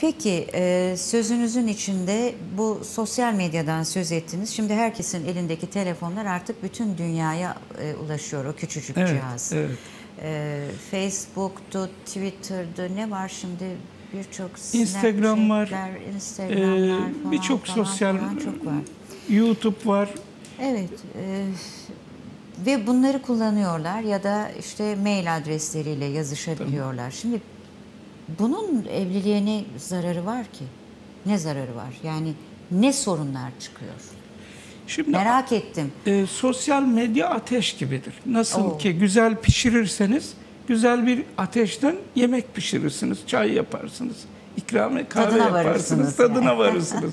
Peki e, sözünüzün içinde bu sosyal medyadan söz ettiniz. Şimdi herkesin elindeki telefonlar artık bütün dünyaya e, ulaşıyor o küçücük Evet, cihaz. evet. E, Facebook'tu, Twitter'dı ne var şimdi birçok Instagram var. Snapchat'ler, Instagram'lar falan birçok sosyal- falan çok var. YouTube var. Evet. e, ve bunları kullanıyorlar ya da işte mail adresleriyle yazışabiliyorlar. Şimdi bunun evliliğe ne zararı var ki? Ne zararı var? Yani ne sorunlar çıkıyor? Şimdi Merak ettim. e, sosyal medya ateş gibidir. Nasıl Oo. ki güzel pişirirseniz güzel bir ateşten yemek pişirirsiniz, çay yaparsınız, ikrame kahve Tadına yaparsınız, varırsınız tadına yani. varırsınız.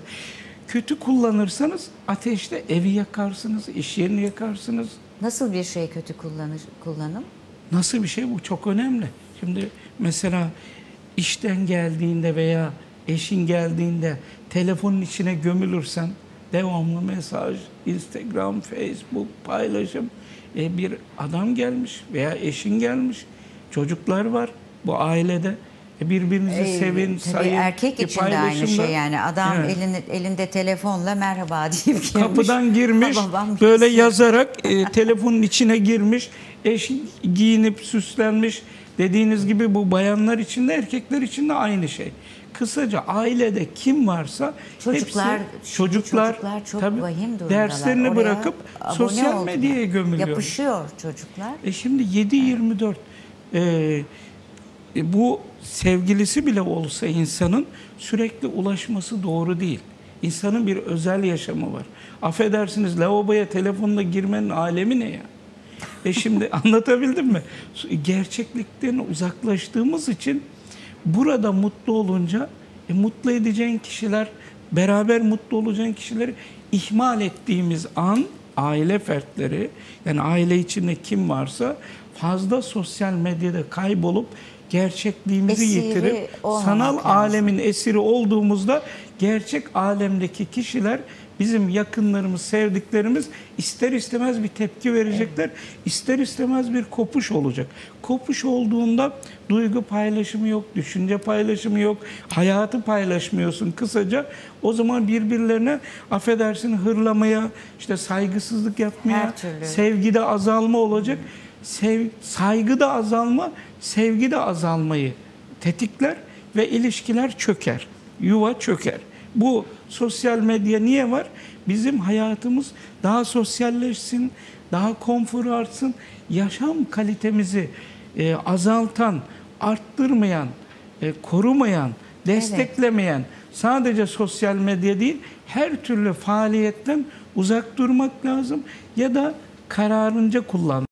Kötü kullanırsanız ateşte evi yakarsınız, iş yerini yakarsınız. Nasıl bir şey kötü kullanır, kullanım? Nasıl bir şey bu? Çok önemli. Şimdi mesela işten geldiğinde veya eşin geldiğinde telefonun içine gömülürsen devamlı mesaj, Instagram, Facebook paylaşım. E, bir adam gelmiş veya eşin gelmiş, çocuklar var bu ailede. E, birbirinizi Ee, sevin, sayın. erkek bir için de aynı şey yani. Adam Evet. elinde, elinde telefonla merhaba deyip girmiş. Kapıdan girmiş, Babam böyle yazarak e, telefonun içine girmiş, eş giyinip süslenmiş. Dediğiniz gibi bu bayanlar için de erkekler için de aynı şey. Kısaca ailede kim varsa Çocuklar, hepsi, çocuklar, çocuklar çok tabii vahim durumdalar. derslerini Oraya bırakıp sosyal oldular. medyaya gömülüyor. Yapışıyor çocuklar. E şimdi 7-24 e, e, bu sevgilisi bile olsa insanın sürekli ulaşması doğru değil. İnsanın bir özel yaşamı var. Affedersiniz lavaboya telefonla girmenin alemi ne ya? E şimdi anlatabildim mi? Gerçeklikten uzaklaştığımız için burada mutlu olunca e, mutlu edeceğin kişiler, beraber mutlu olacağın kişileri ihmal ettiğimiz an aile fertleri yani aile içinde kim varsa fazla sosyal medyada kaybolup gerçekliğimizi Esiri yitirip sanal lazım. alemin esiri olduğumuzda gerçek alemdeki kişiler bizim yakınlarımız, sevdiklerimiz ister istemez bir tepki verecekler. ister istemez bir kopuş olacak. Kopuş olduğunda duygu paylaşımı yok, düşünce paylaşımı yok, hayatı paylaşmıyorsun kısaca. O zaman birbirlerine affedersin hırlamaya, işte saygısızlık yapmaya, sevgide azalma olacak. Sev, saygıda azalma, sevgide azalmayı tetikler ve ilişkiler çöker. Yuva çöker. Bu sosyal medya niye var? Bizim hayatımız daha sosyalleşsin, daha konforu artsın, yaşam kalitemizi e, azaltan, arttırmayan, e, korumayan, desteklemeyen sadece sosyal medya değil, her türlü faaliyetten uzak durmak lazım ya da kararınca kullan.